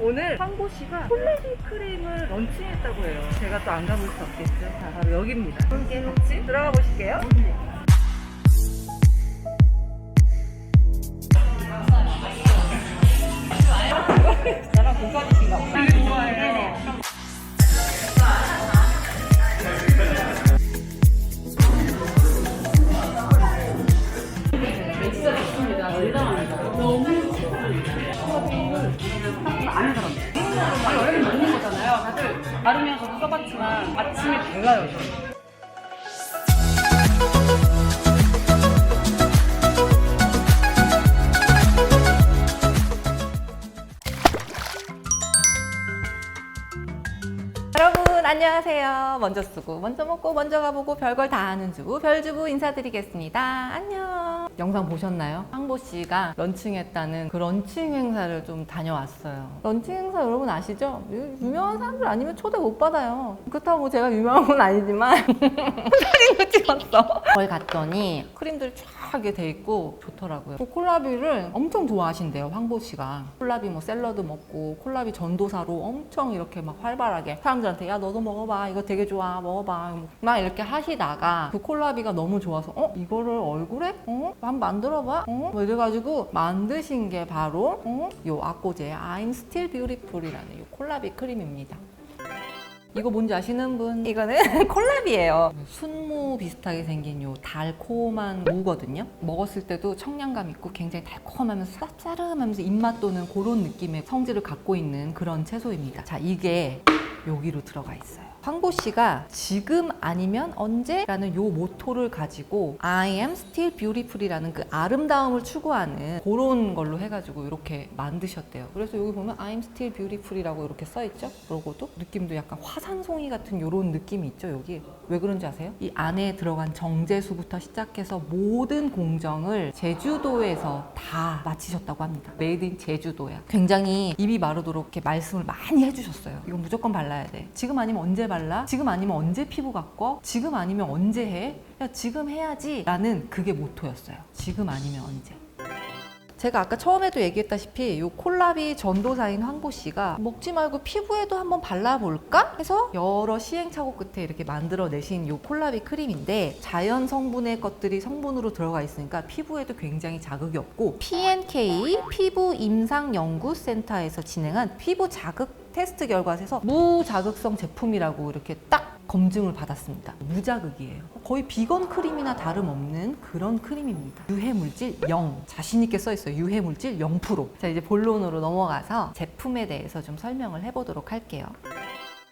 오늘 황보 씨가 콜레비 크림을 런칭했다고 해요. 제가 또 안 가볼 수 없겠죠. 자, 바로 여기입니다. 함께 같이 들어가 보실게요. 나랑 동갑이신가 보 원래 먹는 거잖아요. 다들 바르면서도 써봤지만 아침에 달라요. 저는. 안녕하세요. 먼저 쓰고 먼저 먹고 먼저 가보고 별걸 다 아는 주부 별주부 인사드리겠습니다. 안녕. 영상 보셨나요? 황보 씨가 런칭했다는 그 런칭 행사를 좀 다녀왔어요. 런칭 행사 여러분 아시죠? 유- 유명한 사람들 아니면 초대 못 받아요. 그렇다고 뭐 제가 유명한 건 아니지만 사진도 찍었어. 거기 갔더니 크림들이 쫙 이렇게 돼 있고 좋더라고요. 또 콜라비를 엄청 좋아하신대요, 황보 씨가. 콜라비 뭐 샐러드 먹고 콜라비 전도사로 엄청 이렇게 막 활발하게 사람들한테 야 너도 먹어봐. 이거 되게 좋아. 먹어봐. 막 이렇게 하시다가 그 콜라비가 너무 좋아서 어? 이거를 얼굴에? 어? 한번 만들어봐. 어? 뭐 이래가지고 만드신 게 바로 어요 아꼬제 I'm Still Beautiful이라는 요 콜라비 크림입니다. 이거 뭔지 아시는 분? 이거는 콜라비예요. 순무 비슷하게 생긴 요 달콤한 무거든요. 먹었을 때도 청량감 있고 굉장히 달콤하면서 쌉싸름하면서 입맛 도는 그런 느낌의 성질을 갖고 있는 그런 채소입니다. 자, 이게 여기로 들어가 있어요. 황보 씨가 지금 아니면 언제라는 요 모토를 가지고 I am still beautiful이라는 그 아름다움을 추구하는 그런 걸로 해가지고 이렇게 만드셨대요. 그래서 여기 보면 I am still beautiful이라고 이렇게 써 있죠? 로고도 느낌도 약간 화산송이 같은 요런 느낌이 있죠 여기 왜 그런지 아세요? 이 안에 들어간 정제수부터 시작해서 모든 공정을 제주도에서 다 마치셨다고 합니다. 메이드 인 제주도야. 굉장히 입이 마르도록 이렇게 말씀을 많이 해주셨어요. 이건 무조건 발라야 돼. 지금 아니면 언제 발라? 지금 아니면 언제 피부 바꿔? 지금 아니면 언제 해? 야 지금 해야지 라는 그게 모토였어요. 지금 아니면 언제. 제가 아까 처음에도 얘기했다시피 이 콜라비 전도사인 황보 씨가 먹지 말고 피부에도 한번 발라볼까? 해서 여러 시행착오 끝에 이렇게 만들어내신 이 콜라비 크림인데 자연 성분의 것들이 성분으로 들어가 있으니까 피부에도 굉장히 자극이 없고 PNK 피부 임상 연구센터에서 진행한 피부 자극 테스트 결과에서 무자극성 제품이라고 이렇게 딱 검증을 받았습니다. 무자극이에요. 거의 비건 크림이나 다름없는 그런 크림입니다. 유해 물질 0. 자신있게 써 있어요. 유해 물질 0%. 자, 이제 본론으로 넘어가서 제품에 대해서 좀 설명을 해보도록 할게요.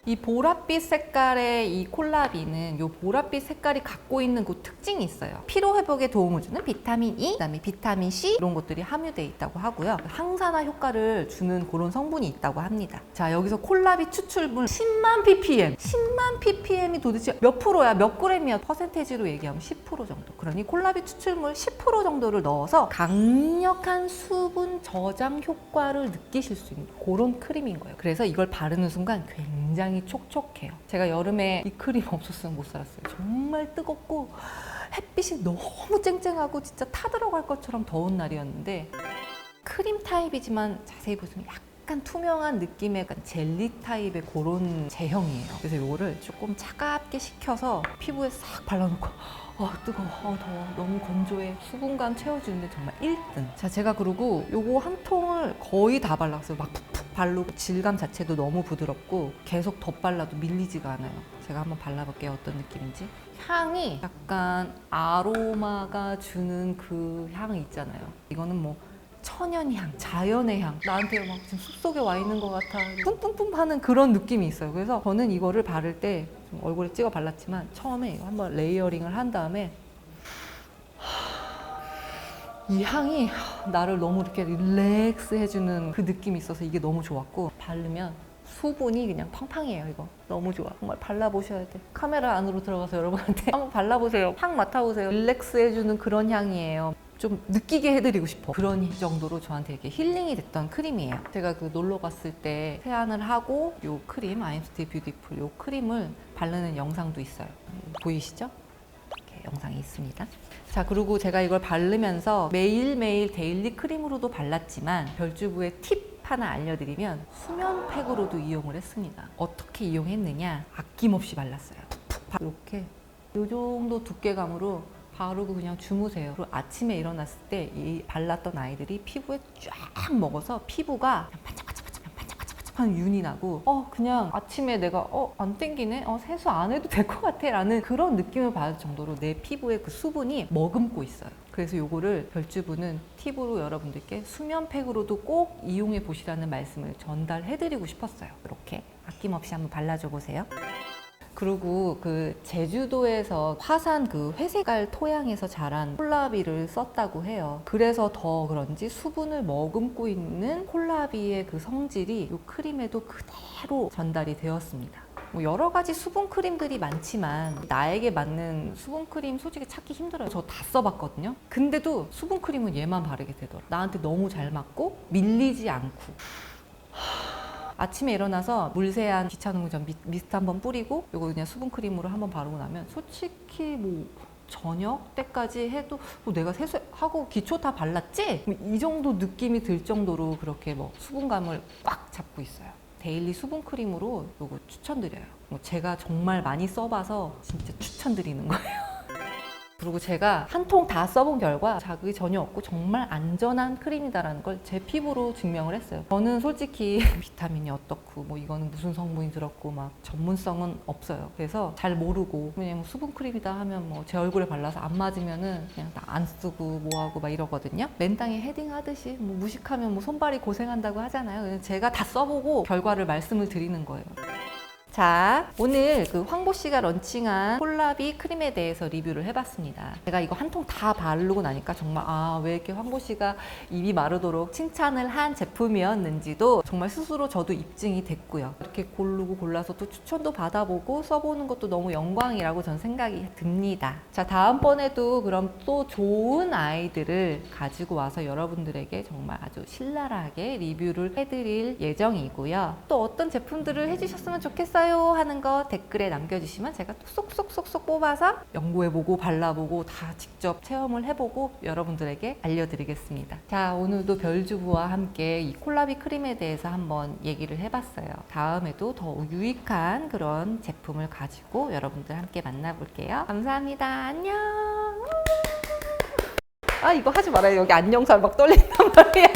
이 보랏빛 색깔의 이 콜라비는 이 보랏빛 색깔이 갖고 있는 그 특징이 있어요. 피로 회복에 도움을 주는 비타민 E, 그다음에 비타민 C 이런 것들이 함유되어 있다고 하고요. 항산화 효과를 주는 그런 성분이 있다고 합니다. 자 여기서 콜라비 추출물 10만 ppm, 10만 ppm이 도대체 몇 프로야, 몇 그램이야? 퍼센테이지로 얘기하면 10% 정도. 그러니 콜라비 추출물 10% 정도를 넣어서 강력한 수분 저장 효과를 느끼실 수 있는 그런 크림인 거예요. 그래서 이걸 바르는 순간 굉장히 촉촉해요. 제가 여름에 이 크림 없었으면 못 살았어요. 정말 뜨겁고 햇빛이 너무 쨍쨍하고 진짜 타들어갈 것처럼 더운 날이었는데 크림 타입이지만 자세히 보시면 약간 투명한 느낌의 약간 젤리 타입의 그런 제형이에요. 그래서 이거를 조금 차갑게 식혀서 피부에 싹 발라놓고 어 뜨거워, 어 더워, 너무 건조해. 수분감 채워주는데 정말 1등. 자, 제가 그리고 요거 한 통을 거의 다 발랐어요. 막 푹푹 바르고 질감 자체도 너무 부드럽고 계속 덧발라도 밀리지가 않아요. 제가 한번 발라볼게요. 어떤 느낌인지. 향이 약간 아로마가 주는 그 향이 있잖아요. 이거는 뭐 천연향, 자연의 향. 나한테 막 지금 숲속에 와 있는 것 같아. 뿜뿜뿜 하는 그런 느낌이 있어요. 그래서 저는 이거를 바를 때좀 얼굴에 찍어 발랐지만 처음에 한번 레이어링을 한 다음에 이 향이 나를 너무 이렇게 릴렉스 해주는 그 느낌이 있어서 이게 너무 좋았고 바르면 수분이 그냥 팡팡이에요 이거 너무 좋아 정말 발라보셔야 돼 카메라 안으로 들어가서 여러분한테 한번 발라보세요 향 맡아보세요 릴렉스 해주는 그런 향이에요 좀 느끼게 해드리고 싶어 그런 정도로 저한테 이렇게 힐링이 됐던 크림이에요 제가 그 놀러 갔을 때 세안을 하고 요 크림 아임스티 뷰티풀 요 크림을 바르는 영상도 있어요 보이시죠? 이렇게 영상이 있습니다 자 그리고 제가 이걸 바르면서 매일매일 데일리 크림으로도 발랐지만 별주부의 팁 하나 알려드리면 수면팩으로도 이용을 했습니다. 어떻게 이용했느냐? 아낌없이 발랐어요. 푹푹 바- 이렇게 이 정도 두께감으로 바르고 그냥 주무세요. 그리고 아침에 일어났을 때 이 발랐던 아이들이 피부에 쫙 먹어서 피부가 반짝반짝반짝 반짝반짝반짝 한 윤이 나고 어 그냥 아침에 내가 어 안 땡기네 어 세수 안 해도 될 것 같아 라는 그런 느낌을 받을 정도로 내 피부에 그 수분이 머금고 있어요. 그래서 요거를 별주부는 팁으로 여러분들께 수면팩으로도 꼭 이용해 보시라는 말씀을 전달해 드리고 싶었어요. 이렇게 아낌없이 한번 발라줘 보세요. 그리고 그 제주도에서 화산 그 회색깔 토양에서 자란 콜라비를 썼다고 해요. 그래서 더 그런지 수분을 머금고 있는 콜라비의 그 성질이 이 크림에도 그대로 전달이 되었습니다. 뭐 여러 가지 수분 크림들이 많지만 나에게 맞는 수분 크림 솔직히 찾기 힘들어요. 저 다 써봤거든요. 근데도 수분 크림은 얘만 바르게 되더라. 나한테 너무 잘 맞고 밀리지 않고. 아침에 일어나서 물세안 거전 미스트 한번 뿌리고 이거 그냥 수분 크림으로 한번 바르고 나면 솔직히 뭐 저녁 때까지 해도 뭐 내가 세수하고 기초 다 발랐지? 뭐 이 정도 느낌이 들 정도로 그렇게 뭐 수분감을 꽉 잡고 있어요. 데일리 수분 크림으로 이거 추천드려요. 뭐 제가 정말 많이 써봐서 진짜 추천드리는 거예요. 그리고 제가 한 통 다 써본 결과 자극이 전혀 없고 정말 안전한 크림이다라는 걸 제 피부로 증명을 했어요. 저는 솔직히 비타민이 어떻고 뭐 이거는 무슨 성분이 들었고 막 전문성은 없어요. 그래서 잘 모르고 그냥 수분 크림이다 하면 뭐 제 얼굴에 발라서 안 맞으면은 그냥 다 안 쓰고 뭐 하고 막 이러거든요. 맨땅에 헤딩 하듯이 뭐 무식하면 뭐 손발이 고생한다고 하잖아요. 제가 다 써보고 결과를 말씀을 드리는 거예요. 자, 오늘 그 황보 씨가 런칭한 콜라비 크림에 대해서 리뷰를 해봤습니다. 제가 이거 한 통 다 바르고 나니까 정말 아, 왜 이렇게 황보 씨가 입이 마르도록 칭찬을 한 제품이었는지도 정말 스스로 저도 입증이 됐고요. 이렇게 고르고 골라서 또 추천도 받아보고 써보는 것도 너무 영광이라고 전 생각이 듭니다. 자, 다음번에도 그럼 또 좋은 아이들을 가지고 와서 여러분들에게 정말 아주 신랄하게 리뷰를 해드릴 예정이고요. 또 어떤 제품들을 해주셨으면 좋겠 어요 하는 거 댓글에 남겨주시면 제가 또 쏙쏙쏙쏙 뽑아서 연구해보고 발라보고 다 직접 체험을 해보고 여러분들에게 알려드리겠습니다. 자 오늘도 별주부와 함께 이 콜라비 크림에 대해서 한번 얘기를 해봤어요. 다음에도 더 유익한 그런 제품을 가지고 여러분들 함께 만나볼게요. 감사합니다. 안녕. 아 이거 하지 말아요. 여기 안녕살 막 떨린단 말이야.